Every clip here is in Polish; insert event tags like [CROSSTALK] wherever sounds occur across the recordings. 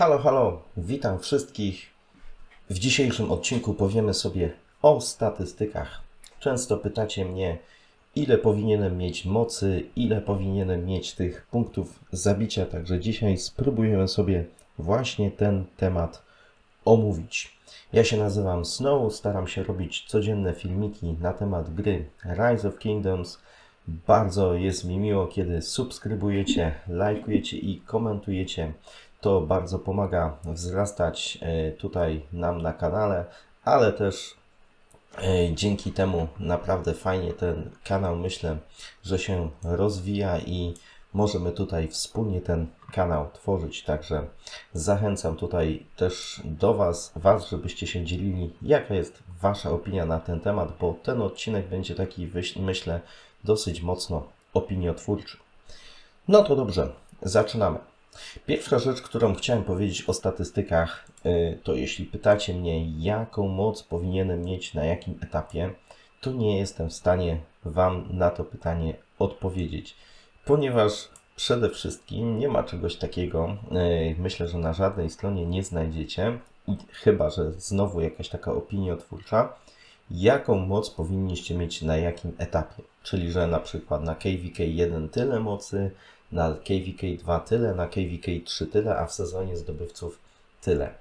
Halo, halo, witam wszystkich. W dzisiejszym odcinku powiemy sobie o statystykach. Często pytacie mnie, ile powinienem mieć mocy, ile powinienem mieć tych punktów zabicia, także dzisiaj spróbujemy sobie właśnie ten temat omówić. Ja się nazywam Snow, staram się robić codzienne filmiki na temat gry Rise of Kingdoms. Bardzo jest mi miło, kiedy subskrybujecie, lajkujecie i komentujecie. To bardzo pomaga wzrastać e, tutaj nam na kanale, ale też e, dzięki temu naprawdę fajnie ten kanał myślę, że się rozwija i możemy tutaj wspólnie ten kanał tworzyć. Także zachęcam tutaj też do Was, Was, żebyście się dzielili, jaka jest Wasza opinia na ten temat, bo ten odcinek będzie taki, myślę, dosyć mocno opiniotwórczy. No to dobrze, zaczynamy. Pierwsza rzecz, którą chciałem powiedzieć o statystykach, y, to jeśli pytacie mnie, jaką moc powinienem mieć na jakim etapie, to nie jestem w stanie Wam na to pytanie odpowiedzieć, ponieważ przede wszystkim nie ma czegoś takiego, y, myślę, że na żadnej stronie nie znajdziecie, chyba że znowu jakaś taka opiniotwórcza, jaką moc powinniście mieć na jakim etapie. Czyli, że na przykład na KVK 1 tyle mocy, na KVK 2 tyle, na KVK 3 tyle, a w sezonie zdobywców tyle.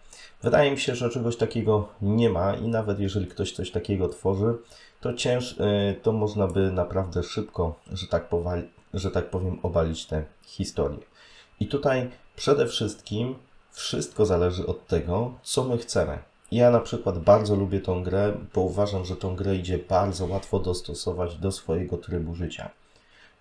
Wydaje mi się, że czegoś takiego nie ma i nawet jeżeli ktoś coś takiego tworzy, to cięż, y, to można by naprawdę szybko, że tak, powali, że tak powiem, obalić tę historię. I tutaj przede wszystkim wszystko zależy od tego, co my chcemy. Ja na przykład bardzo lubię tą grę, bo uważam, że tą grę idzie bardzo łatwo dostosować do swojego trybu życia.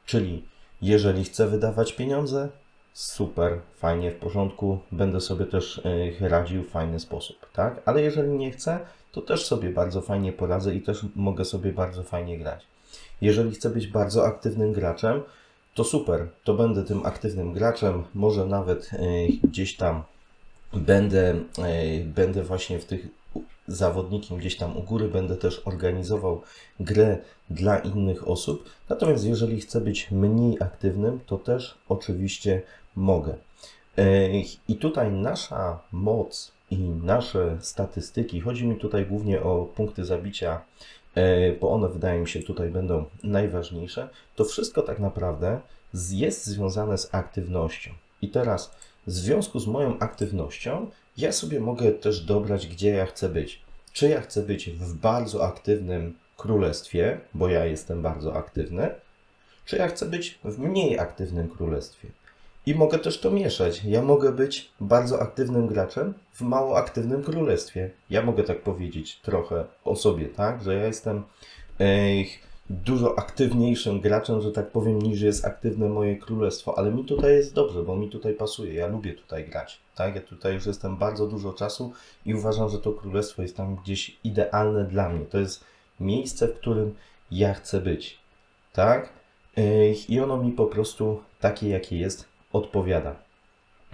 Czyli jeżeli chcę wydawać pieniądze, super, fajnie, w porządku, będę sobie też y, radził w fajny sposób, tak? Ale jeżeli nie chcę, to też sobie bardzo fajnie poradzę i też mogę sobie bardzo fajnie grać. Jeżeli chcę być bardzo aktywnym graczem, to super, to będę tym aktywnym graczem, może nawet y, gdzieś tam będę, y, będę właśnie w tych zawodnikiem gdzieś tam u góry, będę też organizował grę dla innych osób. Natomiast jeżeli chcę być mniej aktywnym, to też oczywiście mogę. E, I tutaj nasza moc i nasze statystyki, chodzi mi tutaj głównie o punkty zabicia, e, bo one wydaje mi się tutaj będą najważniejsze, to wszystko tak naprawdę jest związane z aktywnością. I teraz w związku z moją aktywnością, ja sobie mogę też dobrać, gdzie ja chcę być. Czy ja chcę być w bardzo aktywnym królestwie, bo ja jestem bardzo aktywny, czy ja chcę być w mniej aktywnym królestwie. I mogę też to mieszać. Ja mogę być bardzo aktywnym graczem w mało aktywnym królestwie. Ja mogę tak powiedzieć trochę o sobie, tak? Że ja jestem ej, dużo aktywniejszym graczem, że tak powiem, niż jest aktywne moje królestwo. Ale mi tutaj jest dobrze, bo mi tutaj pasuje. Ja lubię tutaj grać, tak? Ja tutaj już jestem bardzo dużo czasu i uważam, że to królestwo jest tam gdzieś idealne dla mnie. To jest miejsce, w którym ja chcę być, tak? I ono mi po prostu takie, jakie jest, odpowiada.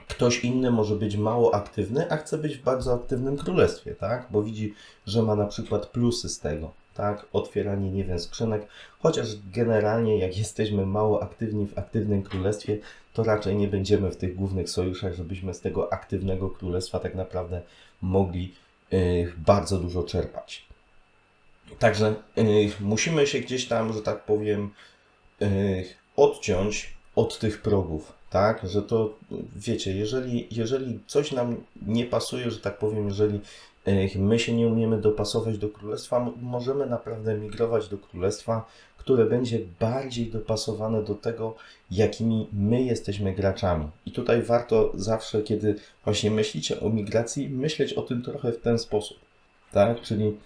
Ktoś inny może być mało aktywny, a chce być w bardzo aktywnym królestwie, tak? Bo widzi, że ma na przykład plusy z tego, tak? Otwieranie, nie wiem, skrzynek. Chociaż generalnie, jak [LAUGHS] jesteśmy mało aktywni w aktywnym królestwie, to raczej nie będziemy w tych głównych sojuszach, żebyśmy z tego aktywnego królestwa tak naprawdę mogli y, bardzo dużo czerpać. Także y, musimy się gdzieś tam, że tak powiem, y, odciąć od tych progów, tak? Że to, wiecie, jeżeli, jeżeli coś nam nie pasuje, że tak powiem, jeżeli my się nie umiemy dopasować do królestwa, możemy naprawdę migrować do królestwa, które będzie bardziej dopasowane do tego, jakimi my jesteśmy graczami. I tutaj warto zawsze, kiedy właśnie myślicie o migracji, myśleć o tym trochę w ten sposób, tak? Czyli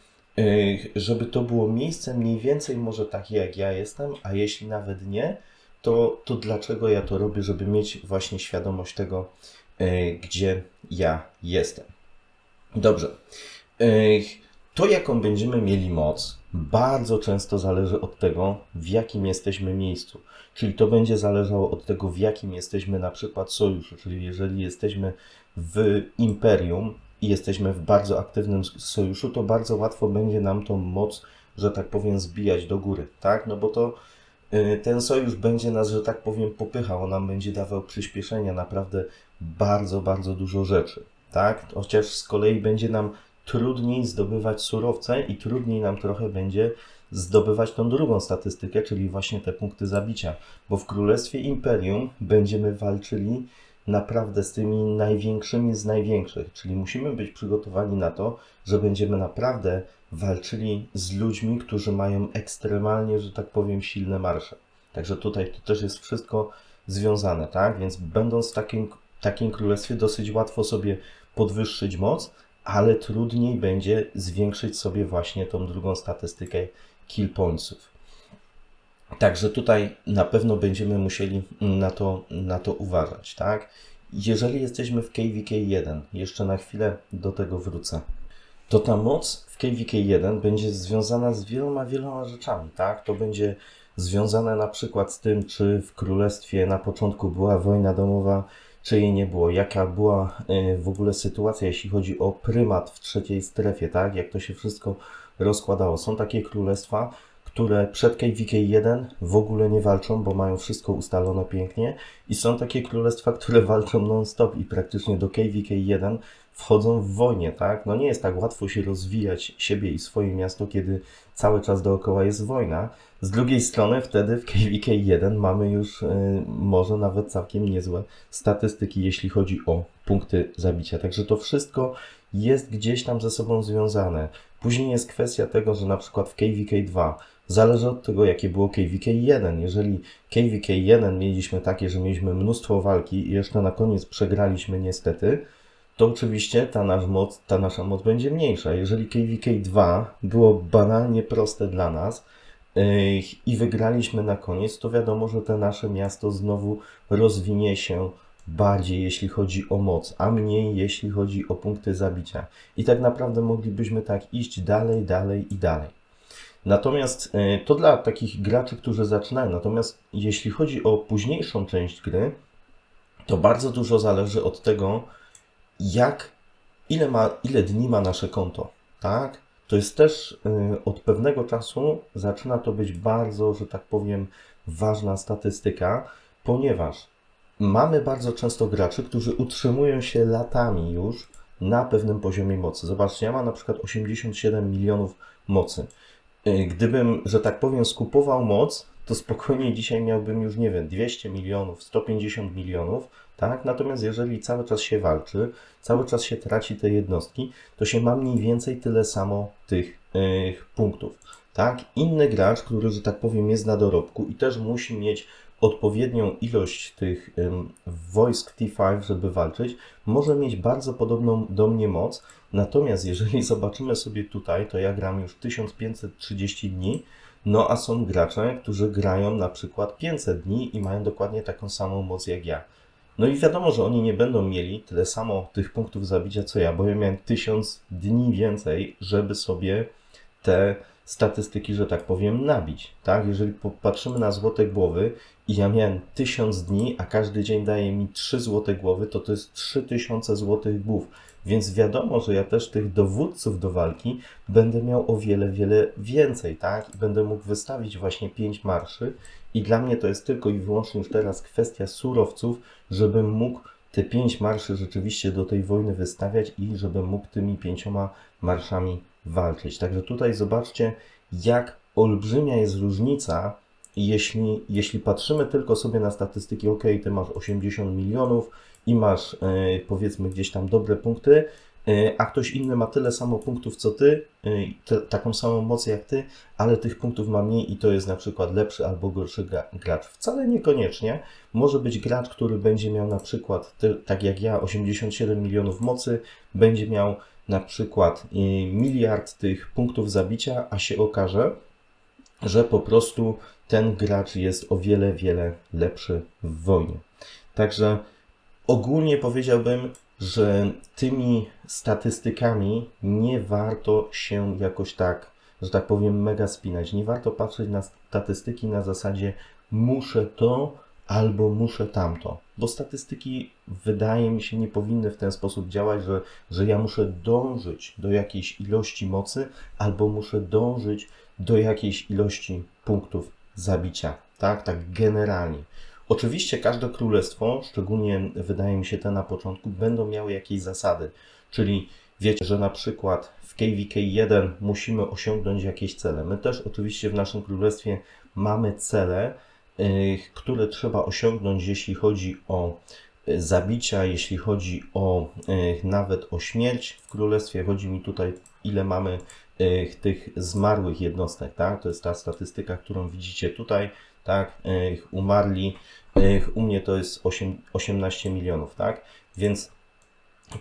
żeby to było miejsce mniej więcej może takie jak ja jestem, a jeśli nawet nie, to, to dlaczego ja to robię, żeby mieć właśnie świadomość tego, y, gdzie ja jestem. Dobrze. To, jaką będziemy mieli moc, bardzo często zależy od tego, w jakim jesteśmy miejscu. Czyli to będzie zależało od tego, w jakim jesteśmy na przykład sojuszu. Czyli jeżeli jesteśmy w imperium i jesteśmy w bardzo aktywnym sojuszu, to bardzo łatwo będzie nam tą moc, że tak powiem, zbijać do góry, tak? No bo to y, ten sojusz będzie nas, że tak powiem, popychał, on nam będzie dawał przyspieszenia, naprawdę bardzo, bardzo dużo rzeczy, tak? Chociaż z kolei będzie nam trudniej zdobywać surowce i trudniej nam trochę będzie zdobywać tą drugą statystykę, czyli właśnie te punkty zabicia, bo w Królestwie Imperium będziemy walczyli naprawdę z tymi największymi z największych, czyli musimy być przygotowani na to, że będziemy naprawdę walczyli z ludźmi, którzy mają ekstremalnie, że tak powiem, silne marsze. Także tutaj to też jest wszystko związane, tak? Więc będąc w takim, takim królestwie, dosyć łatwo sobie podwyższyć moc, ale trudniej będzie zwiększyć sobie właśnie tą drugą statystykę kill pointsów. Także tutaj na pewno będziemy musieli na to, na to uważać, tak? Jeżeli jesteśmy w KVK 1, jeszcze na chwilę do tego wrócę, to ta moc w KVK 1 będzie związana z wieloma, wieloma rzeczami, tak? To będzie związane na przykład z tym, czy w królestwie na początku była wojna domowa, czy jej nie było, jaka była y, w ogóle sytuacja, jeśli chodzi o prymat w trzeciej strefie, tak? Jak to się wszystko rozkładało. Są takie królestwa, które przed KVK 1 w ogóle nie walczą, bo mają wszystko ustalone pięknie i są takie królestwa, które walczą non-stop i praktycznie do KVK 1 wchodzą w wojnie, tak? No nie jest tak łatwo się rozwijać siebie i swoje miasto, kiedy cały czas dookoła jest wojna. Z drugiej strony wtedy w KVK 1 mamy już y, może nawet całkiem niezłe statystyki, jeśli chodzi o punkty zabicia. Także to wszystko jest gdzieś tam ze sobą związane. Później jest kwestia tego, że na przykład w KVK 2 zależy od tego, jakie było KVK 1. Jeżeli KVK 1 mieliśmy takie, że mieliśmy mnóstwo walki i jeszcze na koniec przegraliśmy niestety, to oczywiście ta, nasz moc, ta nasza moc będzie mniejsza. Jeżeli KVK 2 było banalnie proste dla nas i wygraliśmy na koniec, to wiadomo, że to nasze miasto znowu rozwinie się bardziej, jeśli chodzi o moc, a mniej, jeśli chodzi o punkty zabicia. I tak naprawdę moglibyśmy tak iść dalej, dalej i dalej. Natomiast yy, to dla takich graczy, którzy zaczynają. Natomiast jeśli chodzi o późniejszą część gry, to bardzo dużo zależy od tego, jak, ile, ma, ile dni ma nasze konto, tak? To jest też y, od pewnego czasu zaczyna to być bardzo, że tak powiem, ważna statystyka, ponieważ mamy bardzo często graczy, którzy utrzymują się latami już na pewnym poziomie mocy. Zobaczcie, ja mam na przykład 87 milionów mocy. Y, Gdybym, że tak powiem, skupował moc, to spokojnie dzisiaj miałbym już, nie wiem, 200 milionów, 150 milionów, tak? Natomiast jeżeli cały czas się walczy, cały czas się traci te jednostki, to się ma mniej więcej tyle samo tych y, punktów, tak? Inny gracz, który, że tak powiem, jest na dorobku i też musi mieć odpowiednią ilość tych wojsk T5, żeby walczyć, może mieć bardzo podobną do mnie moc. Natomiast jeżeli zobaczymy sobie tutaj, to ja gram już 1530 dni, no a są gracze, którzy grają na przykład 500 dni i mają dokładnie taką samą moc jak ja. No i wiadomo, że oni nie będą mieli tyle samo tych punktów zabicia co ja, bo ja miałem 1000 dni więcej, żeby sobie te statystyki, że tak powiem, nabić. Tak? Jeżeli popatrzymy na złote głowy i ja miałem 1000 dni, a każdy dzień daje mi 3 złote głowy, to to jest 3000 złotych głów. Więc wiadomo, że ja też tych dowódców do walki będę miał o wiele, wiele więcej, tak? I będę mógł wystawić właśnie 5 marszy. I dla mnie to jest tylko i wyłącznie już teraz kwestia surowców, żebym mógł te 5 marszy rzeczywiście do tej wojny wystawiać i żebym mógł tymi pięcioma marszami walczyć. Także tutaj zobaczcie, jak olbrzymia jest różnica, jeśli, jeśli patrzymy tylko sobie na statystyki, ok, ty masz 80 milionów i masz e, powiedzmy gdzieś tam dobre punkty, e, a ktoś inny ma tyle samo punktów co ty, e, te, taką samą moc jak ty, ale tych punktów ma mniej i to jest na przykład lepszy albo gorszy gra, gracz. Wcale niekoniecznie. Może być gracz, który będzie miał na przykład, te, tak jak ja, 87 milionów mocy, będzie miał na przykład y, miliard tych punktów zabicia, a się okaże, że po prostu ten gracz jest o wiele, wiele lepszy w wojnie. Także ogólnie powiedziałbym, że tymi statystykami nie warto się jakoś tak, że tak powiem, mega spinać. Nie warto patrzeć na statystyki na zasadzie muszę to albo muszę tamto. Bo statystyki, wydaje mi się, nie powinny w ten sposób działać, że, że ja muszę dążyć do jakiejś ilości mocy, albo muszę dążyć do jakiejś ilości punktów zabicia. tak, tak generalnie. Oczywiście każde królestwo, szczególnie wydaje mi się te na początku, będą miały jakieś zasady, czyli wiecie, że na przykład w KVK 1 musimy osiągnąć jakieś cele. My też oczywiście w naszym królestwie mamy cele, y, które trzeba osiągnąć, jeśli chodzi o y, zabicia, jeśli chodzi o y, nawet o śmierć w królestwie. Chodzi mi tutaj, ile mamy tych zmarłych jednostek, tak? To jest ta statystyka, którą widzicie tutaj, tak? Y, Umarli, y, u mnie to jest 8, 18 milionów, tak? Więc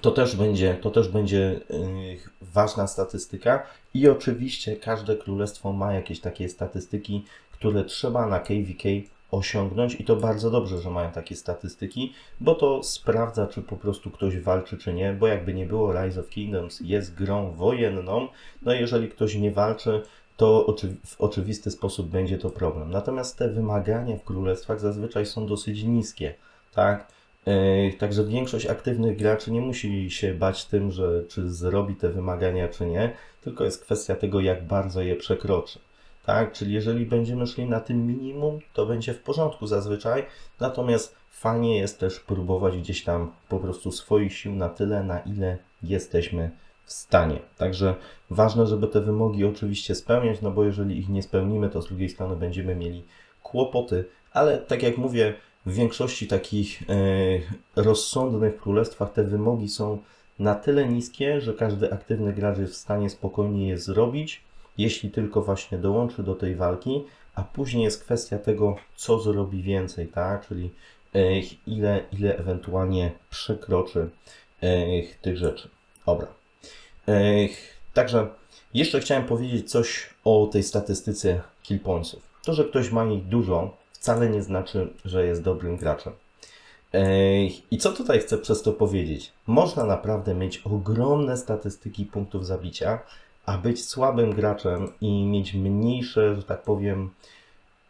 to też będzie, to też będzie y, ważna statystyka. I oczywiście każde królestwo ma jakieś takie statystyki, które trzeba na KVK osiągnąć. I to bardzo dobrze, że mają takie statystyki, bo to sprawdza, czy po prostu ktoś walczy, czy nie, bo jakby nie było, Rise of Kingdoms jest grą wojenną, no jeżeli ktoś nie walczy, to oczy, w oczywisty sposób będzie to problem. Natomiast te wymagania w królestwach zazwyczaj są dosyć niskie, tak? Yy, Także większość aktywnych graczy nie musi się bać tym, że czy zrobi te wymagania, czy nie, tylko jest kwestia tego, jak bardzo je przekroczy. Tak? Czyli jeżeli będziemy szli na tym minimum, to będzie w porządku zazwyczaj, natomiast fajnie jest też próbować gdzieś tam po prostu swoich sił na tyle, na ile jesteśmy w stanie. Także ważne, żeby te wymogi oczywiście spełniać, no bo jeżeli ich nie spełnimy, to z drugiej strony będziemy mieli kłopoty, ale tak jak mówię, w większości takich e, rozsądnych królestwach te wymogi są na tyle niskie, że każdy aktywny gracz jest w stanie spokojnie je zrobić, jeśli tylko właśnie dołączy do tej walki, a później jest kwestia tego, co zrobi więcej, tak? Czyli e, ile, ile ewentualnie przekroczy e, tych rzeczy. Dobra. E, Także jeszcze chciałem powiedzieć coś o tej statystyce kill pointsów. To, że ktoś ma ich dużo, wcale nie znaczy, że jest dobrym graczem. I co tutaj chcę przez to powiedzieć? Można naprawdę mieć ogromne statystyki punktów zabicia, a być słabym graczem i mieć mniejsze, że tak powiem,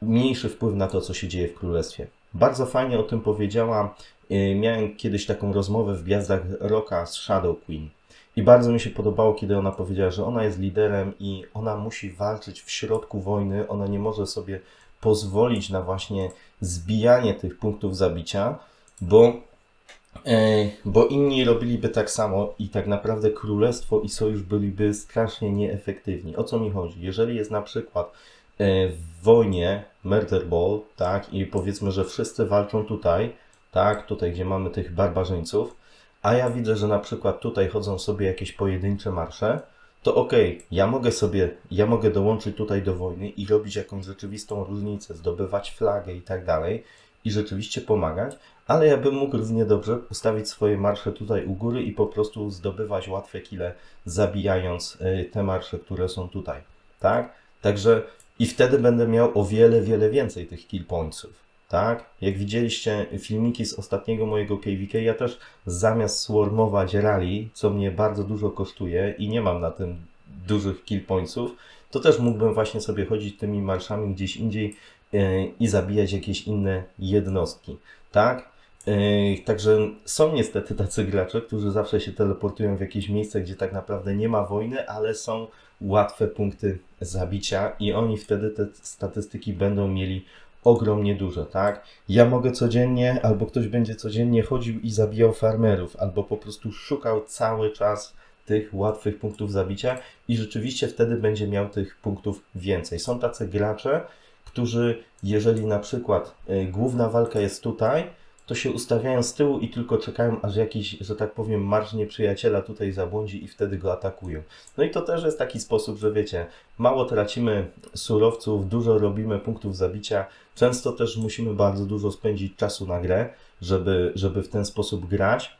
mniejszy wpływ na to, co się dzieje w królestwie. Bardzo fajnie o tym powiedziała. y, Miałem kiedyś taką rozmowę w Gwiazdach Rocka z Shadow Queen. I bardzo mi się podobało, kiedy ona powiedziała, że ona jest liderem i ona musi walczyć w środku wojny. Ona nie może sobie pozwolić na właśnie zbijanie tych punktów zabicia, bo, e, bo inni robiliby tak samo i tak naprawdę królestwo i sojusz byliby strasznie nieefektywni. O co mi chodzi? Jeżeli jest na przykład e, w wojnie Murder Ball, tak, i powiedzmy, że wszyscy walczą tutaj, tak, tutaj gdzie mamy tych barbarzyńców, a ja widzę, że na przykład tutaj chodzą sobie jakieś pojedyncze marsze, to okej, ja mogę sobie, ja mogę dołączyć tutaj do wojny i robić jakąś rzeczywistą różnicę, zdobywać flagę i tak dalej i rzeczywiście pomagać, ale ja bym mógł równie dobrze ustawić swoje marsze tutaj u góry i po prostu zdobywać łatwe kile, zabijając y, te marsze, które są tutaj, tak? Także i wtedy będę miał o wiele, wiele więcej tych kill pointsów. Tak? Jak widzieliście filmiki z ostatniego mojego KVK, ja też zamiast swarmować rally, co mnie bardzo dużo kosztuje i nie mam na tym dużych kill pointsów, to też mógłbym właśnie sobie chodzić tymi marszami gdzieś indziej e, i zabijać jakieś inne jednostki. Tak? E, Także są niestety tacy gracze, którzy zawsze się teleportują w jakieś miejsce, gdzie tak naprawdę nie ma wojny, ale są łatwe punkty zabicia i oni wtedy te statystyki będą mieli ogromnie duże, tak? Ja mogę codziennie, albo ktoś będzie codziennie chodził i zabijał farmerów, albo po prostu szukał cały czas tych łatwych punktów zabicia i rzeczywiście wtedy będzie miał tych punktów więcej. Są tacy gracze, którzy, jeżeli na przykład y, główna walka jest tutaj, to się ustawiają z tyłu i tylko czekają, aż jakiś, że tak powiem, marsz nieprzyjaciela tutaj zabłądzi i wtedy go atakują. No i to też jest taki sposób, że wiecie, mało tracimy surowców, dużo robimy punktów zabicia, często też musimy bardzo dużo spędzić czasu na grę, żeby, żeby w ten sposób grać.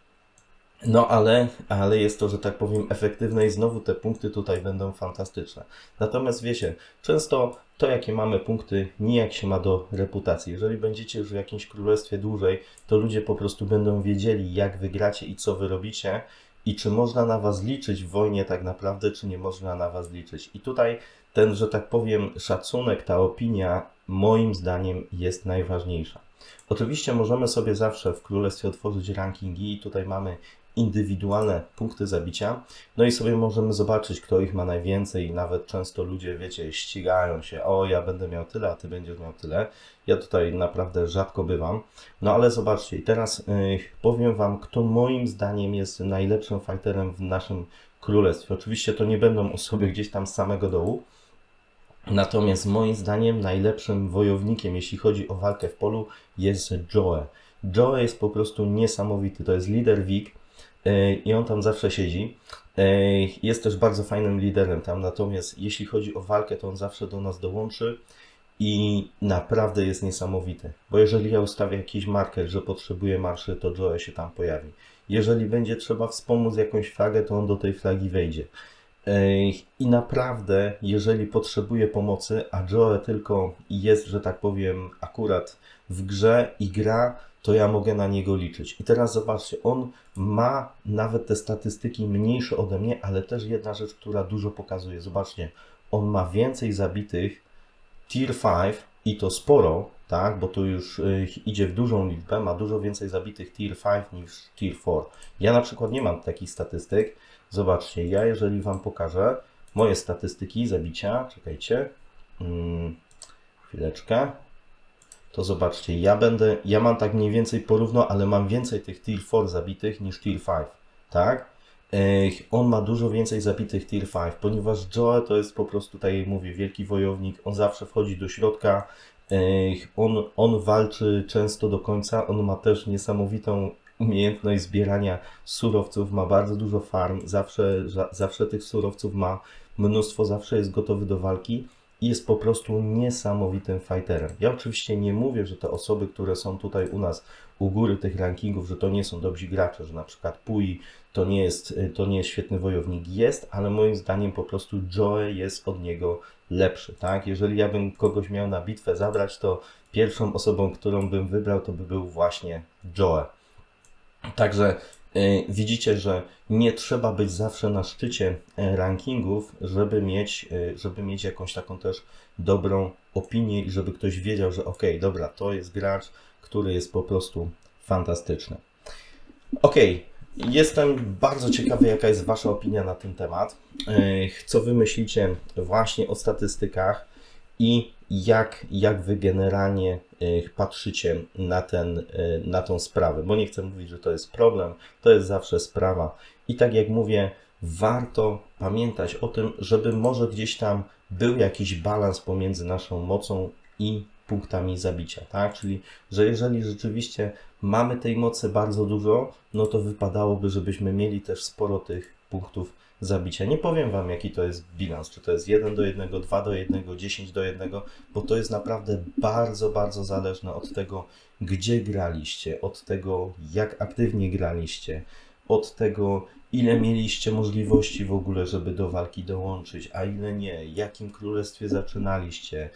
No ale, ale jest to, że tak powiem, efektywne i znowu te punkty tutaj będą fantastyczne. Natomiast wiecie, często to, jakie mamy punkty, nijak się ma do reputacji. Jeżeli będziecie już w jakimś królestwie dłużej, to ludzie po prostu będą wiedzieli, jak wygracie i co wy robicie i czy można na was liczyć w wojnie tak naprawdę, czy nie można na was liczyć. I tutaj ten, że tak powiem, szacunek, ta opinia, moim zdaniem, jest najważniejsza. Oczywiście możemy sobie zawsze w królestwie otworzyć rankingi i tutaj mamy indywidualne punkty zabicia. No i sobie możemy zobaczyć, kto ich ma najwięcej. Nawet często ludzie, wiecie, ścigają się. O, ja będę miał tyle, a ty będziesz miał tyle. Ja tutaj naprawdę rzadko bywam. No ale zobaczcie, teraz yy, powiem Wam, kto moim zdaniem jest najlepszym fighterem w naszym królestwie. Oczywiście to nie będą osoby gdzieś tam z samego dołu. Natomiast moim zdaniem najlepszym wojownikiem, jeśli chodzi o walkę w polu, jest Joe. Joe jest po prostu niesamowity. To jest lider WIG i on tam zawsze siedzi. Yy, Jest też bardzo fajnym liderem tam, natomiast jeśli chodzi o walkę, to on zawsze do nas dołączy i naprawdę jest niesamowity. Bo jeżeli ja ustawię jakiś marker, że potrzebuję marszy, to Joe się tam pojawi. Jeżeli będzie trzeba wspomóc jakąś flagę, to on do tej flagi wejdzie. Ej, I naprawdę, jeżeli potrzebuje pomocy, a Joe tylko jest, że tak powiem, akurat w grze i gra, to ja mogę na niego liczyć. I teraz zobaczcie, on ma nawet te statystyki mniejsze ode mnie, ale też jedna rzecz, która dużo pokazuje. Zobaczcie, on ma więcej zabitych Tier 5 i to sporo, tak, bo tu już y, idzie w dużą liczbę, ma dużo więcej zabitych Tier 5 niż Tier 4. Ja na przykład nie mam takich statystyk. Zobaczcie, ja jeżeli Wam pokażę moje statystyki zabicia, czekajcie, mm, chwileczkę, to zobaczcie, ja będę, ja mam tak mniej więcej porówno, ale mam więcej tych Tier 4 zabitych niż Tier 5, tak? Ech, On ma dużo więcej zabitych Tier 5, ponieważ Joe to jest po prostu, tak jak mówię, wielki wojownik. On zawsze wchodzi do środka. Ech, On, on walczy często do końca. On ma też niesamowitą umiejętność zbierania surowców. Ma bardzo dużo farm. Zawsze, za, zawsze tych surowców ma mnóstwo. Zawsze jest gotowy do walki. Jest po prostu niesamowitym fighterem. Ja oczywiście nie mówię, że te osoby, które są tutaj u nas u góry tych rankingów, że to nie są dobrzy gracze, że na przykład Pui to nie jest, y, to nie jest świetny wojownik. Jest, ale moim zdaniem po prostu Joe jest od niego lepszy, tak? Jeżeli ja bym kogoś miał na bitwę zabrać, to pierwszą osobą, którą bym wybrał, to by był właśnie Joe. Także widzicie, że nie trzeba być zawsze na szczycie y, rankingów, żeby mieć, y, żeby mieć jakąś taką też dobrą opinię i żeby ktoś wiedział, że ok, dobra, to jest gracz, który jest po prostu fantastyczny. Ok, jestem bardzo ciekawy, jaka jest Wasza opinia na ten temat. Co Wy myślicie właśnie o statystykach i jak, jak Wy generalnie y, patrzycie na, ten, y, na tą sprawę? Bo nie chcę mówić, że to jest problem, to jest zawsze sprawa. I tak jak mówię, warto pamiętać o tym, żeby może gdzieś tam był jakiś balans pomiędzy naszą mocą i punktami zabicia, tak? Czyli, że jeżeli rzeczywiście mamy tej mocy bardzo dużo, no to wypadałoby, żebyśmy mieli też sporo tych punktów zabicia. Nie powiem Wam, jaki to jest bilans, czy to jest 1 do 1, 2 do 1, 10 do 1, bo to jest naprawdę bardzo, bardzo zależne od tego, gdzie graliście, od tego, jak aktywnie graliście, od tego, ile mieliście możliwości w ogóle, żeby do walki dołączyć, a ile nie, jakim królestwie zaczynaliście,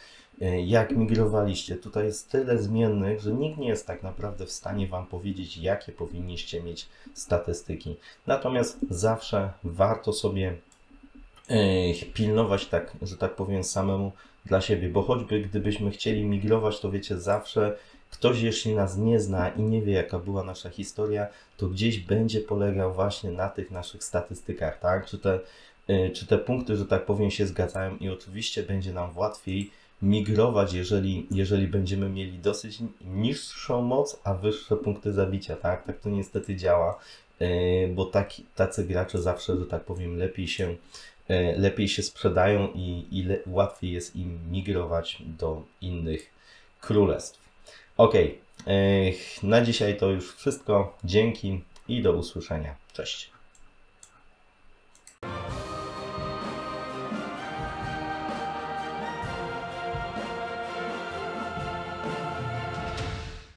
jak migrowaliście. Tutaj jest tyle zmiennych, że nikt nie jest tak naprawdę w stanie Wam powiedzieć, jakie powinniście mieć statystyki. Natomiast zawsze warto sobie e, pilnować tak, że tak powiem, samemu dla siebie, bo choćby gdybyśmy chcieli migrować, to wiecie, zawsze ktoś, jeśli nas nie zna i nie wie, jaka była nasza historia, to gdzieś będzie polegał właśnie na tych naszych statystykach, tak? Czy te, y, czy te punkty, że tak powiem, się zgadzają i oczywiście będzie nam łatwiej migrować, jeżeli, jeżeli będziemy mieli dosyć niższą moc, a wyższe punkty zabicia, tak? Tak to niestety działa, y, bo taki, tacy gracze zawsze, że tak powiem, lepiej się, y, lepiej się sprzedają i, i le, łatwiej jest im migrować do innych królestw. Ok, na dzisiaj to już wszystko. Dzięki i do usłyszenia. Cześć.